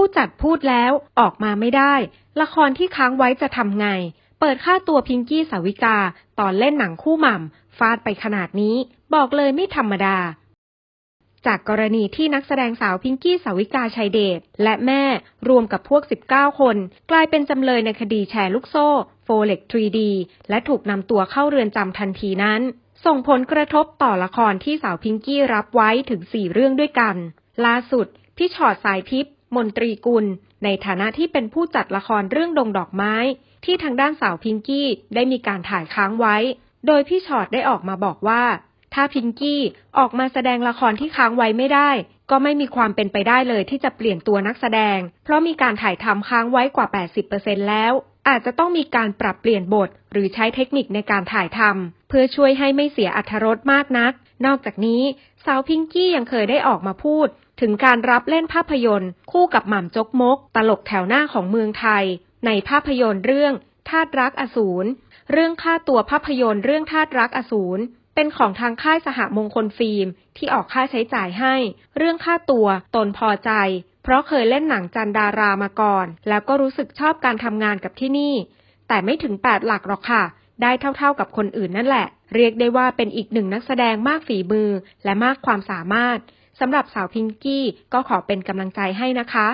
ผู้จัดพูดแล้วออกมาไม่ได้ ละครที่ค้างไว้จะทำไง เปิดค่าตัวพิงกี้สาวิกา ตอนเล่นหนังคู่หม่ำฟาดไปขนาดนี้ บอกเลยไม่ธรรมดา จากกรณีที่นักแสดงสาวพิงกี้สาวิกาชัยเดชและแม่รวมกับพวก 19 คน กลายเป็นจำเลยในคดีแชร์ลูกโซ่โฟเล็ก 3D และถูกนำตัวเข้าเรือนจำทันทีนั้น ส่งผลกระทบต่อละครที่สาวพิงกี้รับไว้ถึง 4 เรื่องด้วยกัน ล่าสุดพี่ชอดสายทิพย์ มนตรีกุล ในฐานะที่เป็นผู้จัดละครเรื่องดงดอกไม้ ที่ทางด้านสาวพิงกี้ได้มีการถ่ายค้างไว้ โดยพี่ชอดได้ออกมาบอกว่า ถ้าพิงกี้ออกมาแสดงละครที่ค้างไว้ไม่ได้ ก็ไม่มีความเป็นไปได้เลยที่จะเปลี่ยนตัวนักแสดง เพราะมีการถ่ายทำค้างไว้กว่า 80%แล้ว อาจจะต้องมีการปรับเปลี่ยนบท หรือใช้เทคนิคในการถ่ายทำเพื่อช่วยให้ไม่เสียอัธรสมากนัก นอกจากนี้สาวพิงกี้ยังเคยได้ออกมาพูด ถึงการรับเล่นภาพยนตร์ คู่กับหม่ำจกมก ตลกแถวหน้าของเมืองไทย ในภาพยนตร์เรื่องทาตรักอสูรเรื่องค่าตัวภาพยนตร์เรื่องทาตรักอสูรเป็นของทางค่ายสหมงคลฟิล์ม ที่ออกค่าใช้จ่ายให้ เรื่องค่าตัวตนพอใจ เพราะเคยเล่นหนังจันดารามาก่อน แล้วก็รู้สึกชอบการทำงานกับที่นี่ แต่ไม่ถึง 8 หลักหรอกค่ะ ได้เท่าๆกับคนอื่นนั่นแหละ เรียกได้ว่าเป็นอีกหนึ่งนักแสดงมากฝีมือและมากความสามารถสำหรับสาวพิงกี้ก็ขอเป็นกำลังใจให้นะคะ